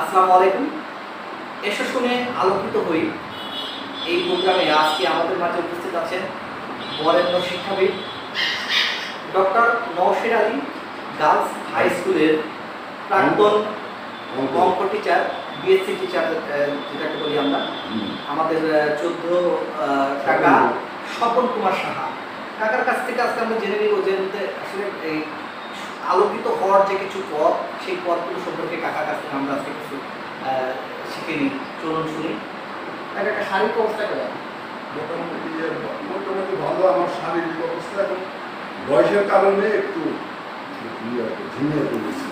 আসসালামু আলাইকুম। এসো শুনে আলোকিত হই। এই প্রোগ্রামে আজকে আমাদের মাঝে উপস্থিত আছেন বরেণ্য শিক্ষাবিদ doctor Nawshir Ali girls high স্কুলের প্রাক্তন অঙ্ক। টিচার বিএসসি টিচার যেটাকে বলি আমরা। আমাদের চোদ্দ টাকা স্বপন কুমার সাহা। কাকার কাছ থেকে আজকে আমরা জেনে নিব যে আসলে এই আলোকিত হওয়ার যে কিছু পথ সেই পথগুলো সম্পর্কে কাকার কাছ থেকে আমরা আজকে কিছু শিখে নিই চলুন শুনি। কাকা একটা শারীরিক অবস্থা কেমন? মোটামুটি মোটামুটি ভালো আমার শারীরিক অবস্থা। এখন বয়সের কারণে একটু ইয়ে ঝিমিয়ে পড়েছি।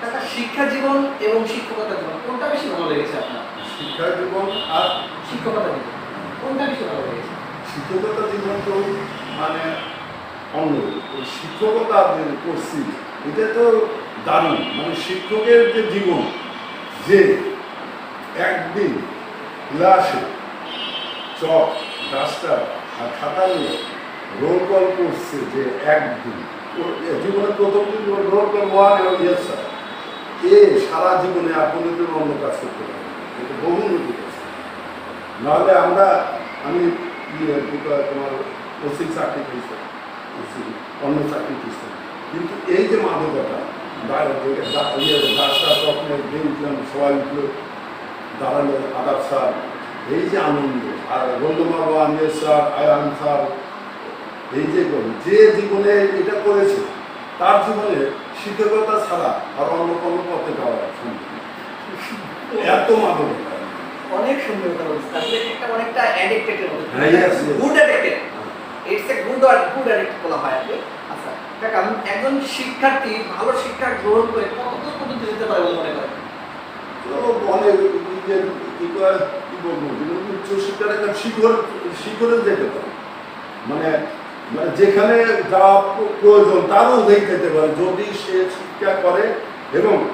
কাকা শিক্ষা জীবন এবং শিক্ষকতা জীবন কোনটা বেশি ভালো লেগেছে আপনার? শিক্ষা জীবন আর শিক্ষকতা জীবন কোনটা বেশি ভালো লেগেছে? শিক্ষকতা জীবন তো মানে অন্য শিক্ষকতা যে করছি, এটা তো দারুণ। মানে শিক্ষকের যে জীবন, যে একদিন ক্লাসে চক, ডাস্টার আর খাতা নিয়ে রোল কল করছে যে একদিন। ওর জীবনের প্রথম দিন রোল কল ওয়ান এবং ইয়েস স্যার এ সারা জীবনে আর কোনোদিন অন্য কাজ করতে পারে না। এটা বহুমুখী কাজ নাহলে আমরা, আমি ইয়ে তোমার ওসি চাকরি পেয়েছি ওসি অন্য চাকরি পেয়েছি কিন্তু এই যে মাদকতা রাস্তা স্বপ্নের উঠলাম সবাই উঠল দাঁড়াল আদাব স্যার এই যে আনন্দ আর রবীন্দ্রনাথ আনন্দের স্যার আয়ান স্যার এই যে যে জীবনে এটা করেছে তার জীবনে শিক্ষকতা ছাড়া আর অন্য কোনো পথে যাওয়া। এত মাদকতা। অনেক সুন্দর কথা বলছেন। আসলে একটা অনেকটা অ্যাডিক্টেড. গুড অ্যাডিক্টেড গুড আর গুড বলা হয় আচ্ছা একজন শিক্ষার্থী, ভালো শিক্ষা গ্রহণ করে কতদূর পর্যন্ত যেতে পারে বলে মনে করেন? যে কি বলব পারে। মানে মানে যেখানে যা প্র- প্রয়োজন, তারও অধিক যেতে পারে, যদি সে শিক্ষা করে এবং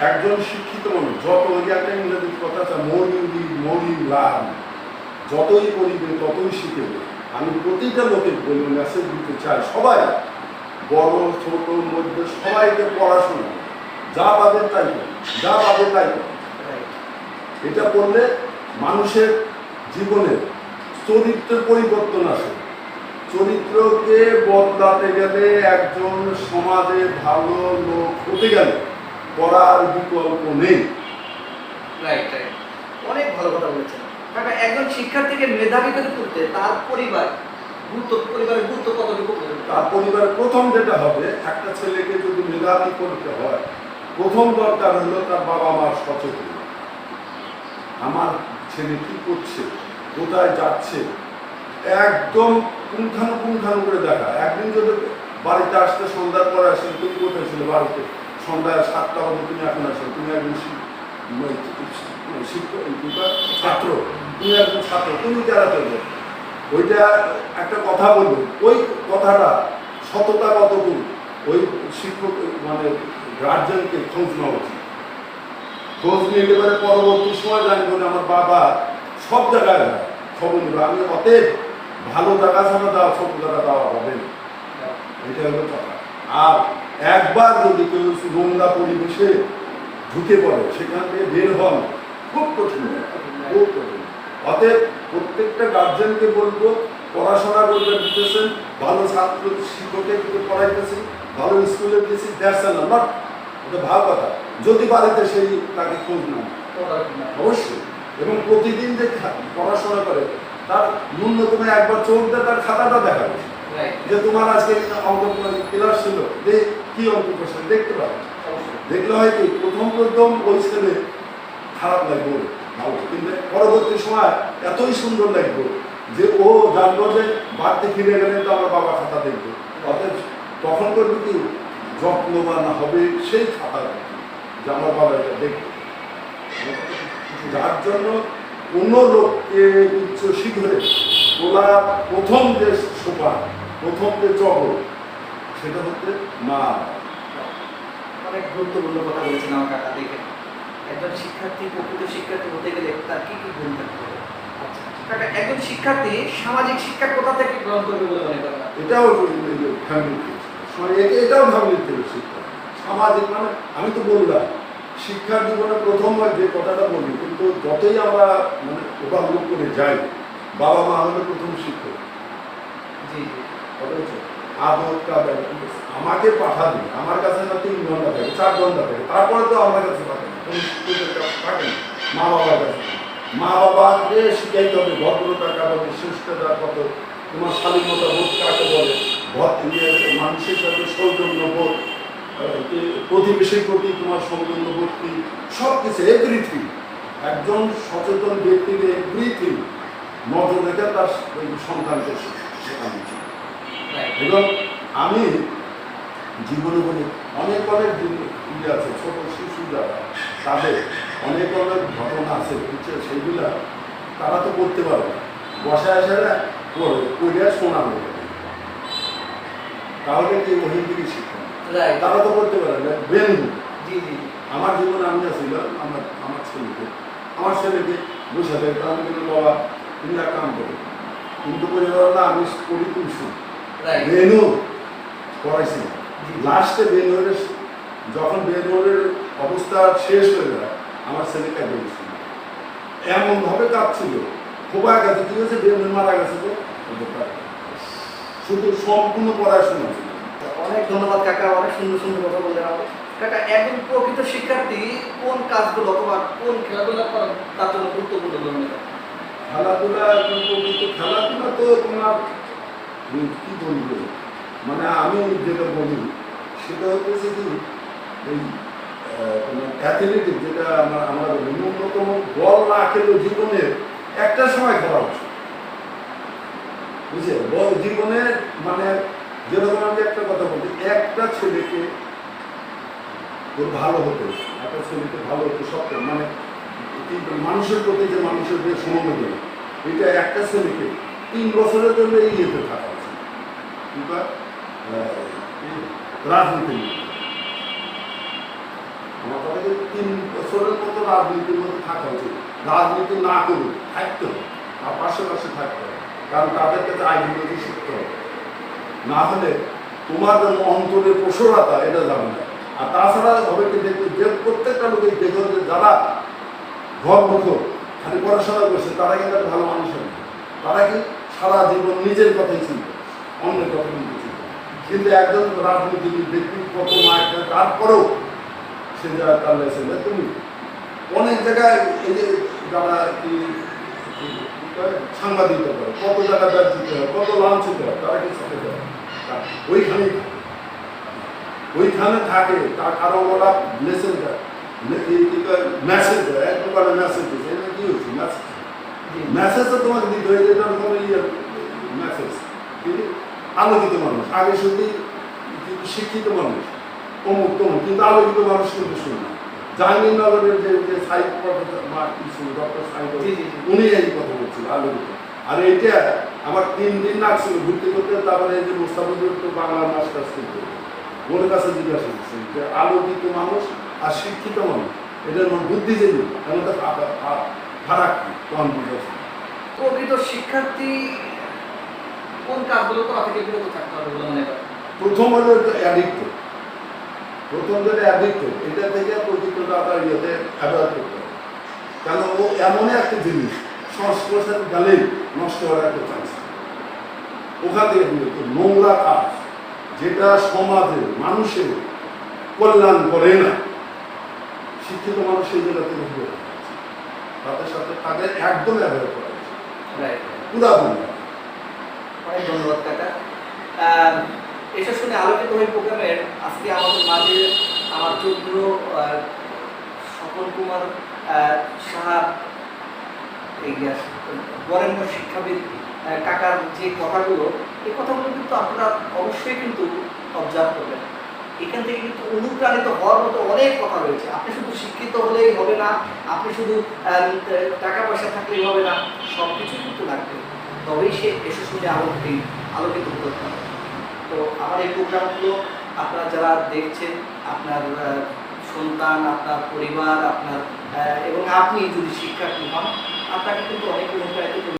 একজন শিক্ষিত মানুষ, যত ওই একটা কথা আছে মরিউরি মরি লাভ, যতই পড়িবে, ততই শিখবে আমি প্রতিটা লোকের বলি মেসেজ দিতে চাই সবাই। বড়, ছোট, মধ্যে, সবাইকে পড়াশোনা। যা পাবে তাই যা পাবে তাই। এটা করলে মানুষের জীবনে চরিত্রের পরিবর্তন আসে। চরিত্রকে বদলাতে গেলে একজন সমাজে ভালো লোক হতে গেলে পড়ার বিকল্প নেই। রাইট রাইট অনেক ভালো কথা বলেছেন কাকা একজন শিক্ষার্থীকে মেধাবী করে তুলতে তার পরিবার গুরুত্ব তার পরিবারের প্রথম যেটা হবে একটা ছেলেকে যদি মেধাবী করতে হয় প্রথম হলো তার বাবা মার আমার ছেলে করছে কোথায় যাচ্ছে একদম করে দেখা একদিন যদি বাড়িতে আসতে সন্ধ্যার পরে আসেন তুমি কোথায় ছিল বাড়িতে সন্ধ্যায় সাতটা বাজে তুমি এখন আসো তুমি একজন মানে ছাত্র তুমি একজন ছাত্র, তুমি যারা চলবে, ওইটা একটা কথা বলব। ওই কথাটা সততা কতটুকু ওই শিক্ষক মানে গার্জেনকে খোঁজ নেওয়া উচিত। খোঁজ নিয়ে এবারে পরবর্তী সময় জানব যে আমার বাবা সব জায়গায় খবর নেবে। আমি অতএব ভালো জায়গা ছাড়া দেওয়া সব জায়গা দেওয়া হবে না। এটা হলো কথা। আর একবার যদি কেউ নোংরা পরিবেশে ঢুকে পড়ে, সেখান থেকে বের হন, খুব কঠিন খুব কঠিন। অতএব প্রত্যেকটা গার্জেনকে বলব পড়াশোনা করতে দিতেছেন ভালো ছাত্র শিক্ষকের দিকে পড়াইতেছেন ভালো স্কুলে দিয়েছি দ্যাটস না নট এটা ভালো কথা। যদি বাড়িতে সেই তাকে খোঁজ নেন। অবশ্যই। এবং প্রতিদিন যে পড়াশোনা করে তার ন্যূনতম একবার চলতে তার খাতাটা দেখাবে যে তোমার আজকে অঙ্ক ক্লাস ছিল যে কি অঙ্ক করছে দেখতে পাবে। দেখলে হয় কি প্রথম প্রথম ওই ছেলে খারাপ লাগবে ভালো। কিন্তু পরবর্তী সময় এতই সুন্দর লাগবে যে ও জানলো যে বাড়তে ফিরে গেলে তো আমার বাবা খাতা দেখবে। অতএব তখন করবে কি? যত্নবান হবে সেই খাতা যে আমার বাবা এটা দেখবে। যার জন্য অন্য লোককে উচ্চ শিখরে তোলা প্রথম যে সোপান প্রথম যে চক্র সেটা হচ্ছে মা। অনেক গুরুত্বপূর্ণ কথা বলেছেন আমার কাকা দেখে একজন শিক্ষার্থী প্রকৃত শিক্ষার্থী হতে গেলে তার কি কি গুণ থাকতে হবে? আচ্ছা। একজন শিক্ষার্থী সামাজিক শিক্ষা কোথা থেকে গ্রহণ করবে বলে মনে করেন? এটাও ফ্যামিলি এটাও ফ্যামিলি শিক্ষা। সামাজিক মানে আমি তো বললাম শিক্ষার জীবনে প্রথমবার যে কথাটা বলি কিন্তু যতই আমরা মানে ওভারলুক করে যাই বাবা মা হলো প্রথম শিক্ষক। জি জি। অথচ আদর কাদের আমাকে পাঠাবে আমার কাছে না তিন ঘণ্টা থাকে চার ঘণ্টা থাকে তারপরে তো আমার কাছে থাকে। মা বাবার কাছে মা বাবাকে শিখাইতে হবে ভদ্রতা কারণে শিষ্টাচার কত তোমার স্বাধীনতা বোধ কাকে বলে মানুষের সাথে সৌজন্য বোধ প্রতিবেশীর প্রতি তোমার সৌজন্য বোধ কি সব কিছু এভরিথিং একজন সচেতন ব্যক্তিকে এভরিথিং নজর রেখে তার সন্তানকে শেখানো উচিত এবং আমি জীবনে বলি, অনেক অনেক আছে ছোট শিশু যারা তাদের অনেক অনেক ঘটনা আছে বুঝছে? সেইগুলা তারা তো করতে পারবে না। বসায় আসে না করে করিয়া শোনানো তাহলে কি ওহিন থেকে শিক্ষা? তারা তো করতে পারে না। ব্রেন জি জি। আমার জীবনে আমি আসছিলাম আমার আমার ছেলেকে। আমার ছেলেকে বসে দেখতে আমি কিন্তু বাবা তুমি এক কাম করো। কিন্তু করে না আমি করি তুমি শুন বেনু পড়াইছি। লাস্টে বেনুরের যখন বেনুরের অবস্থা শেষ হয়ে যায় আমার ছেলেকে বেরিয়েছিল। এমন ভাবে কাঁদছিল। খোবা গেছে কি হয়েছে বেনুর মারা গেছে তো? শুধু সম্পূর্ণ পড়াশোনা। ছিল অনেক ধন্যবাদ কাকা। অনেক সুন্দর সুন্দর কথা বললেন আপনি। কাকা একজন প্রকৃত শিক্ষার্থী কোন কাজগুলো অথবা কোন খেলাধুলা তার জন্য গুরুত্বপূর্ণ মনে খেলাধুলা কিন্তু খেলাধুলা তো তোমার কি বলব? মানে আমি যেটা বলি সেটা হচ্ছে কি এই অ্যাথলেটিক যেটা আমার আমার ন্যূনতম বল না জীবনের একটা সময় খেলা উচিত। বল জীবনে মানে যেরকম আমি একটা কথা বলি একটা ছেলেকে ভালো হতো একটা ছেলেকে ভালো হতো মানে মানুষের প্রতি যে মানুষের যে সমবেদনা, এটা একটা ছেলেকে তিন বছরের জন্য ইয়েতে থাকা উচিত। রাজনীতি নিয়ে। আমার কথা তিন বছরের মতো রাজনীতির মধ্যে থাকা উচিত। রাজনীতি না করুক, থাকতে হবে। আর পাশে পাশে থাকতে হবে। কারণ তাদের কাছে আইডিওলজি শিখতে হবে। না হলে তোমার যে অন্তরের প্রসরতা এটা যাবে না। আর তাছাড়া হবে কি দেখবে যে প্রত্যেকটা লোকের দেখো যে যারা ঘর মুখো খালি পড়াশোনা করছে, তারা কিন্তু ভালো মানুষ হবে তারা কি সারা জীবন নিজের কথাই চিন্তা অন্যের কথা কিন্তু করে। কিন্তু একজন রাজনীতিবিদ, ব্যক্তি, কত মায়ের তারপরেও সে যা তার লেসেন তুমি অনেক জায়গায় এই যে যারা কি সাংবাদিকতা করে কত জায়গায় ব্যর্থিত হয় কত লাঞ্ছিত হয় তারা কি দেয় ওইখানেই থাকে। ওইখানে থাকে তার কারণ ওরা লেসেন দেয় মেসেজ দেয় এক প্রকারের মেসেজ দিচ্ছে এটা কি হচ্ছে? মেসেজ মেসেজ তো তোমাকে দিতে হয় যেটা কোনো ইয়ে মেসেজ আলোকিত মানুষ আগে শুধু শিক্ষিত মানুষ। অমুক তমুক কিন্তু আলোকিত মানুষ কিন্তু শুনে জাহাঙ্গীরনগরের যে যে সাইড প্রফেসর কিছু ডক্টর সাইড। উনি এই কথা বলছিল আলোকিত আর এইটা আমার তিন দিন লাগছিল ঘুরতে করতে তারপরে এই যে মুস্তাফিজুর তো বাংলা মাস্টার কিন্তু। ওর কাছে জিজ্ঞাসা করছি যে আলোকিত মানুষ আর শিক্ষিত মানুষ এটার মধ্যে বুদ্ধিজীবী ফা- ফা- ফারাক কি তখন বুঝেছি? প্রকৃত শিক্ষার্থী কোন কাজগুলো করা থেকে বিরত থাকতে হবে বলে মনে করেন? প্রথম হলো অ্যাডিক্ট প্রথম যেটা অ্যাডিক্ট এটা থেকে প্রকৃতটা আপনার ইয়েতে অ্যাভয়েড করতে হবে। কেন ও এমনই একটা জিনিস সংস্পর্শের গেলেই নষ্ট হওয়ার একটা চান্স ওখান থেকে বিরত নোংরা কাজ যেটা সমাজের মানুষের কল্যাণ করে না। শিক্ষিত মানুষ সেই জায়গা থেকে দূরে তাদের সাথে তাদের একদম অ্যাভয়েড করা উচিত। রাইট পুরাপুরি ধন্যবাদ কাকা। এসব শুনে আলোকিত হয়ে প্রোগ্রামের আজকে আমাদের মাঝে আমার চৌদ্র স্বপন কুমার সাহা বরেণ্য শিক্ষাবিদ কাকার যে কথাগুলো, এই কথাগুলো কিন্তু আপনারা অবশ্যই কিন্তু অবজার্ভ করবেন। এখান থেকে কিন্তু অনুপ্রাণিত হওয়ার মতো অনেক কথা রয়েছে। আপনি শুধু শিক্ষিত হলেই হবে না, আপনি শুধু টাকা পয়সা থাকলেই হবে না সব কিছু কিন্তু লাগবে। তবেই সে এসে শুনে আলোকিত আলোকিত করতে পারে। তো আমার এই প্রোগ্রামগুলো আপনারা যারা দেখছেন, আপনার সন্তান, আপনার পরিবার, আপনার এবং আপনি যদি শিক্ষার্থী হন, আপনাকে কিন্তু অনেক অনুপ্রাণিত।